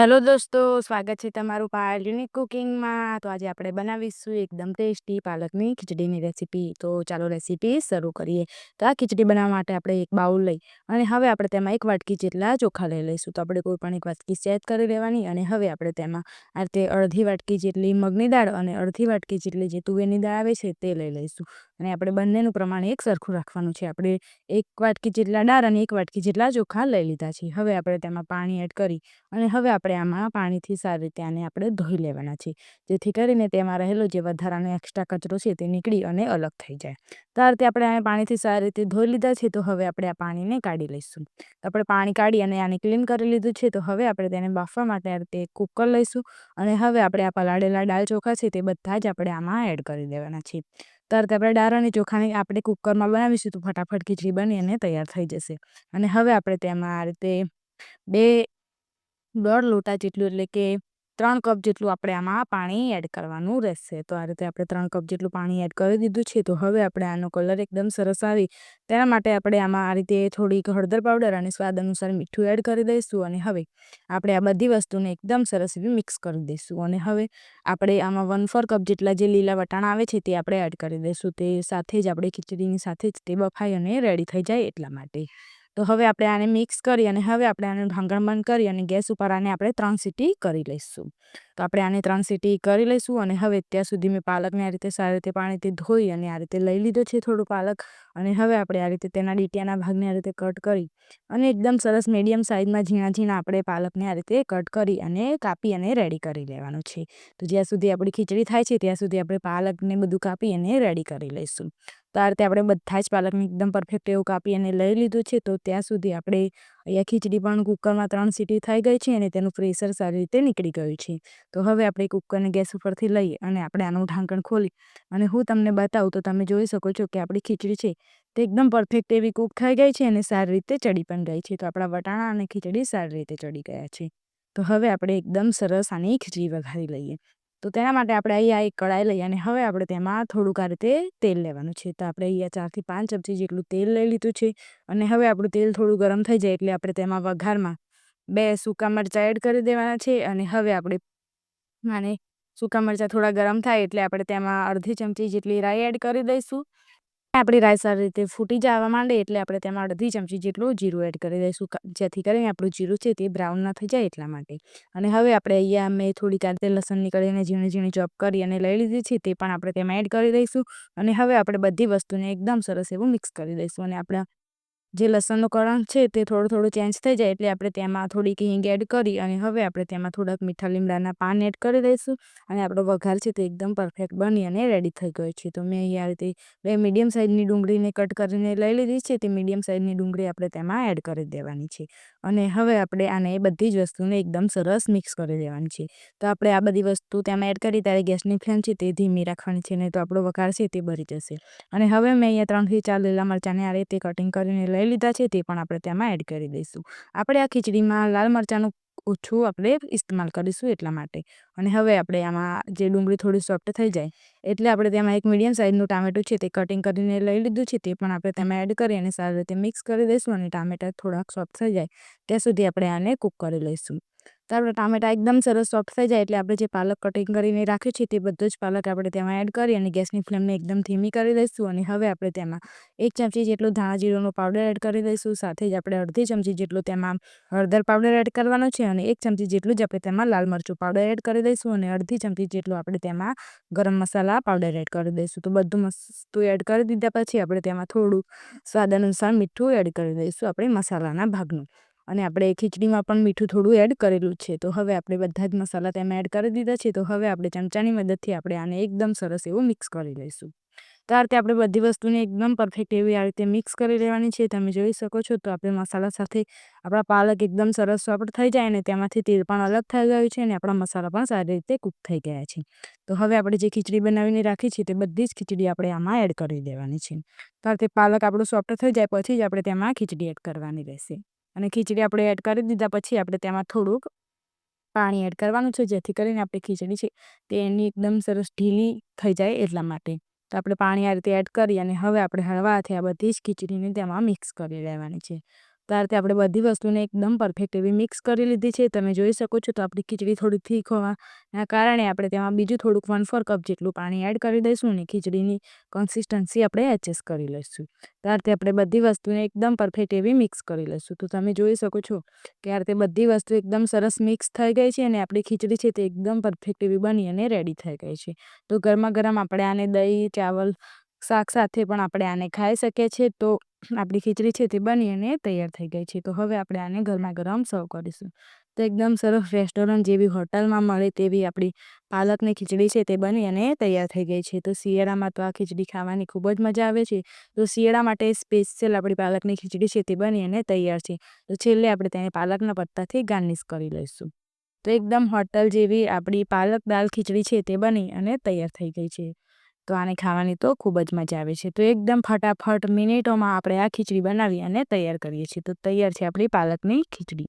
Hello દોસ્તો, સ્વાગત છે તમારું પાયલ યુનિક કુકિંગમાં. તો આજે આપણે બનાવીશું એકદમ ટેસ્ટી પાલકની ખીચડીની રેસીપી. તો ચાલો રેસીપી શરૂ કરીએ. તો આ ખીચડી બનાવવા માટે આપણે એક બાઉલ લઈ અને હવે આપણે તેમાં એક વાટકી જેટલા ચોખા લઈ લઈશું. તો આપણે કોઈ પણ એક વાટકી સેટ કરી લેવાની અને હવે આપણે તેમાં આ રીતે અડધી વાટકી જેટલી મગની દાળ અને અડધી વાટકી જેટલી જે તુવેરની દાળ આવે છે તે લઈ લઈશું. અને આપણે બંનેનું પ્રમાણ એક સરખું રાખવાનું છે. આપણે એક વાટકી જેટલા દાળ અને એક વાટકી જેટલા ચોખા લઈ લીધા છે. હવે આપણે તેમાં પાણી એડ કરી અને હવે આપણે આમાં પાણીથી સારી રીતે આને આપણે ધોઈ લેવાના છે જેથી કરીને તેમાં રહેલો જે વધારાનો એક્સ્ટ્રા કચરો છે તે નીકળી અને અલગ થઈ જાય. તો આ રીતે આપણે આ પાણીથી સારી રીતે ધોઈ લીધા છે તો હવે આપણે આ પાણીને કાઢી લઈશું. આપણે પાણી કાઢી અને આને ક્લીન કરી લીધું છે તો હવે આપણે તેને બાફવા માટે આ રીતે કુકર લઈશું અને હવે આપણે આ પલાળેલા દાળ ચોખા છે તે બધા જ આપણે આમાં એડ કરી દેવાના છે તરત આપણે દાળ અને ચોખાને આપણે કુકરમાં બનાવીશું તો ફટાફટ ખીચડી બની અને તૈયાર થઈ જશે. અને હવે આપણે તેમાં આ રીતે બે દોઢ લોટા જેટલું, એટલે કે ત્રણ કપ જેટલું આપણે આમાં પાણી એડ કરવાનું રહેશે. તો આ રીતે આપણે ત્રણ કપ જેટલું પાણી એડ કરી દીધું છે. તો હવે આપણે આનો કલર એકદમ સરસ આવી, તેના માટે આપણે આમાં આ રીતે થોડીક હળદર પાવડર અને સ્વાદ અનુસાર મીઠું એડ કરી દઈશું. અને હવે આપણે આ બધી વસ્તુને એકદમ સરસ એવી મિક્સ કરી દઈશું. અને હવે આપણે આમાં વન ફોર કપ જેટલા જે લીલા વટાણા આવે છે, તે આપણે એડ કરી દઈશું. તે સાથે જ આપણે ખીચડીની સાથે જ તે બફાઈ અને રેડી થઈ જાય એટલા માટે. તો હવે આપણે આને મિક્સ કરી અને હવે આપણે આને ઢાંકણ બંધ કરી અને ગેસ ઉપર આને આપણે ત્રણ સીટી કરી લઈશું. તો આપણે આને ત્રણ સીટી કરી લઈશું અને હવે ત્યાં સુધી મેં પાલકને આ રીતે સારી રીતે પાણીથી ધોઈ અને આ રીતે લઈ લીધો છે થોડું પાલક અને હવે આપણે આ રીતે તેના ડીટિયાના ભાગને આ રીતે કટ કરી અને એકદમ સરસ મીડિયમ સાઇઝમાં ઝીણા ઝીણા આપણે પાલકને આ રીતે કટ કરી અને કાપી અને રેડી કરી લેવાનું છે. તો જ્યાં સુધી આપણી ખીચડી થાય છે ત્યાં સુધી આપણે પાલકને બધું કાપી અને રેડી કરી લઈશું. તો આ રીતે આપણે બધા જ પાલકને એકદમ પરફેક્ટ એવું કાપી અને લઈ લીધું છે તો ત્યાં સુધી આપણે અહીંયા ખીચડી પણ કુકરમાં ત્રણ સીટી થઈ ગઈ છે અને તેનું પ્રેશર સારી રીતે નીકળી ગયું છે. તો હવે આપણે કુકરને ગેસ ઉપરથી લઈએ અને આપણે આનું ઢાંકણ ખોલી અને હું તમને બતાવું તો તમે જોઈ શકો છો કે આપણી ખીચડી છે તે એકદમ પરફેક્ટ એવી કૂક થઈ ગઈ છે અને સારી રીતે ચડી પણ ગઈ છે. તો આપણા વટાણા અને ખીચડી સારી રીતે ચડી ગયા છે. તો હવે આપણે એકદમ સરસ આની ખીચડી વઘારી લઈએ. તો તેના માટે આપણે અહીંયા એક કડાઈ લઈએ અને હવે આપણે તેમાં થોડુંક આ રીતે તેલ લેવાનું છે. તો આપણે અહીંયા ચારથી પાંચ ચમચી જેટલું તેલ લઈ લીધું છે અને હવે આપણું તેલ થોડું ગરમ થઈ જાય એટલે આપણે તેમાં વઘારમાં બે સૂકા મરચાં એડ કરી દેવાના છે અને હવે આપણે આને સૂકા મરચાં થોડા ગરમ થાય એટલે આપણે તેમાં અડધી ચમચી જેટલી રાઈ એડ કરી દઈશું. આપણી રાઈ સારી રીતે ફૂટી જવા માંડે એટલે આપણે તેમાં અડધી ચમચી જેટલું જીરું એડ કરી દઈશું. જેથી કરીને આપણું જીરું છે તે બ્રાઉન ના થઈ જાય એટલા માટે. અને હવે આપણે અહીંયા મેં થોડીક આ રીતે લસણની કળીને ઝીણી ઝીણી ચોપ કરી અને લઈ લીધી છે તે પણ આપણે તેમાં એડ કરી દઈશું. અને હવે આપણે બધી વસ્તુને એકદમ સરસ એવું મિક્સ કરી દઈશું અને આપણા જે લસણનો કળણ છે તે થોડું થોડું ચેન્જ થઈ જાય એટલે આપણે તેમાં થોડીક હિંગ એડ કરી અને હવે આપણે તેમાં થોડાક મીઠા લીમડાના પાન એડ કરી દઈશું અને આપણો વઘાર છે તે એકદમ પરફેક્ટ બની અને રેડી થઈ ગયો છે. તો મેં અહીંયા રીતે બે મીડિયમ સાઇઝની ડુંગળીને કટ કરીને લઈ લીધી છે. તે મીડિયમ સાઇઝની ડુંગળી આપણે તેમાં એડ કરી દેવાની છે. અને હવે આપણે આને બધી જ વસ્તુને એકદમ સરસ મિક્સ કરી દેવાની છે. તો આપણે આ બધી વસ્તુ તેમાં એડ કરી ત્યારે ગેસની ફ્લેમ છે તે ધીમી રાખવાની છે નહીં તો આપણો વઘાર છે તે ભરી જશે. અને હવે મેં અહીંયા ત્રણથી ચાર લીલા મરચાંને આ રીતે કટિંગ કરીને લઈ લીધા છે, તે પણ આપણે તેમાં એડ કરી દઈશું. આપણે આ ખીચડીમાં લાલ મરચાંનું ઓછું આપણે ઇસ્તેમાલ કરીશું એટલા માટે. અને હવે આપણે આમાં જે ડુંગળી થોડી સોફ્ટ થઈ જાય, એટલે આપણે તેમાં એક મીડિયમ સાઇઝનું ટામેટું છે, તે કટિંગ કરીને લઈ લીધું છે, તે પણ આપણે તેમાં એડ કરી અને સારી રીતે મિક્સ કરી દઈશું અને ટામેટા થોડાક સોફ્ટ થઈ જાય, ત્યાં સુધી આપણે આને કૂક કરી લઈશું. તો આપણે ટામેટા એકદમ સરસ સોફ્ટ થઈ જાય એટલે આપણે જે પાલક કટિંગ કરીને રાખ્યું છે તે બધું જ પાલક આપણે તેમાં એડ કરી અને ગેસની ફ્લેમને એકદમ ધીમી કરી દઈશું અને હવે આપણે તેમાં એક ચમચી જેટલું ધાણા જીરોનો પાવડર એડ કરી દઈશું. સાથે જ આપણે અડધી ચમચી જેટલું તેમાં હળદર પાવડર એડ કરવાનો છે અને એક ચમચી જેટલું જ આપણે તેમાં લાલ મરચું પાવડર એડ કરી દઈશું અને અડધી ચમચી જેટલું આપણે તેમાં ગરમ મસાલા પાવડર એડ કરી દઈશું. તો બધું વસ્તુ એડ કરી દીધા પછી આપણે તેમાં થોડું સ્વાદ અનુસાર મીઠું એડ કરી દઈશું આપણે મસાલાના ભાગનું. અને આપણે ખીચડીમાં પણ મીઠું થોડું એડ કરેલું છે. તો હવે આપણે બધા જ મસાલા તેમાં એડ કરી દીધા છે. તો હવે આપણે ચમચાની મદદથી આપણે આને એકદમ સરસ એવું મિક્સ કરી લઈશું. તો આ રીતે આપણે બધી વસ્તુને એકદમ પરફેક્ટ એવી આ રીતે મિક્સ કરી લેવાની છે. તમે જોઈ શકો છો. તો આપણે મસાલા સાથે આપણા પાલક એકદમ સરસ સોફ્ટ થઈ જાય અને તેમાંથી તેલ પણ અલગ થઈ ગયું છે અને આપણા મસાલા પણ સારી રીતે કૂક થઈ ગયા છે. તો હવે આપણે જે ખીચડી બનાવીને રાખી છે તે બધી જ ખીચડી આપણે આમાં એડ કરી દેવાની છે. તો આ પાલક આપણું સોફ્ટ થઈ જાય. પછી જ આપણે તેમાં ખીચડી એડ કરવાની રહેશે. અને ખીચડી આપણે એડ કરી દીધા પછી આપણે તેમાં થોડુંક પાણી એડ કરવાનું છે, જેથી કરીને આપણી ખીચડી છે તે એની એકદમ સરસ ઢીલી થઈ જાય એટલા માટે. તો આપણે પાણી આ રીતે એડ કરી અને હવે આપણે હળવાથી આ બધી જ ખીચડીને તેમાં મિક્સ કરી લેવાની છે. તો આ આપણે બધી વસ્તુને એકદમ પરફેક્ટ એવી મિક્સ કરી લીધી છે. તમે જોઈ શકો છો તો આપણી ખીચડી થોડી થીક હોવાના કારણે આપણે તેમાં બીજું થોડુંક વન ફોર કપ જેટલું પાણી એડ કરી દઈશું અને ખીચડીની કન્સિસ્ટન્સી આપણે એડજસ્ટ કરી લઈશું. ત્યારથી આપણે બધી વસ્તુને એકદમ પરફેક્ટ એવી મિક્સ કરી લઈશું. તો તમે જોઈ શકો છો કે આ રીતે બધી વસ્તુ એકદમ સરસ મિક્સ થઈ ગઈ છે અને આપણી ખીચડી છે તે એકદમ પરફેક્ટ એવી બની અને રેડી થઈ ગઈ છે. તો ગરમા ગરમ આપણે આને દહીં, ચાવલ, શાક સાથે પણ આપણે આને ખાઈ શકીએ છીએ. તો આપણી ખીચડી છે તે બની અને તૈયાર થઈ ગઈ છે. તો હવે આપણે આને ગરમા ગરમ સર્વ કરીશું. તો એકદમ સરસ રેસ્ટોરન્ટ જેવી હોટલમાં મળે તેવી આપણી પાલકની ખીચડી છે તે બની અને તૈયાર થઈ ગઈ છે. તો શિયાળામાં તો આ ખીચડી ખાવાની ખૂબ જ મજા આવે છે. તો શિયાળા માટે સ્પેશિયલ આપણી પાલકની ખીચડી છે તે બની અને તૈયાર છે. તો છેલ્લે આપણે તેને પાલકના પત્તાથી ગાર્નિશ કરી લઈશું. તો એકદમ હોટલ જેવી આપણી પાલક દાલ ખીચડી છે તે બની અને તૈયાર થઈ ગઈ છે. તો આને ખાવાની તો ખૂબ જ મજા આવે છે. તો એકદમ ફટાફટ મિનિટોમાં આપણે આ ખીચડી બનાવી અને તૈયાર કરીએ છીએ. તો તૈયાર છે આપણી પાલકની ખીચડી.